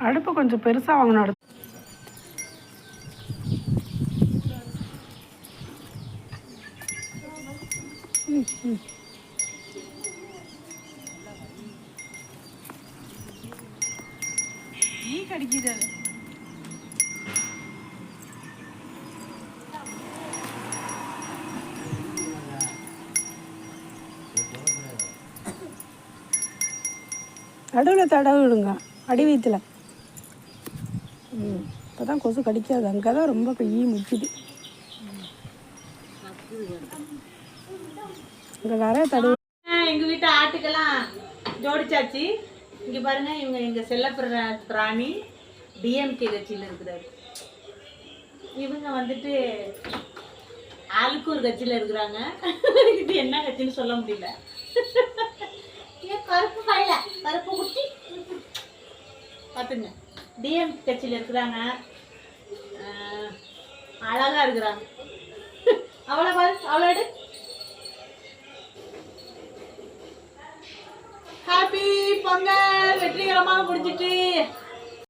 அடுப்பு கொஞ்சம் பெருசாக வாங்கணும் நீ கடிக்குது. நடுவில் தடவி விடுங்க அடி ம் இப்போ தான் கொசு கடிக்காது. அங்கே தான் ரொம்ப ஈ முக்கிது. இங்கே நிறைய தடவி எங்க வீட்டு ஆட்டுக்கெல்லாம் ஜோடிச்சாச்சு. இங்க பாருங்க இவங்க எங்க செல்ல பிர- பிராணி டிஎம்கே கட்சியில இருக்கிறாரு. இவங்க வந்துட்டு ஆளுக்கு ஒரு கட்சியில இருக்கிறாங்க. இது என்ன கட்சின்னு சொல்ல முடியல. ஏன் கருப்பு பையில கருப்பு குட்டி பார்த்துங்க டிஎம் கட்சியில் இருக்கிறாங்க. அழகாக அழகா இருக்கிறாங்க. அவளை பாரு அவளை எடு. ஹாப்பி பொங்கல். வெற்றிகரமாக முடிச்சிட்டு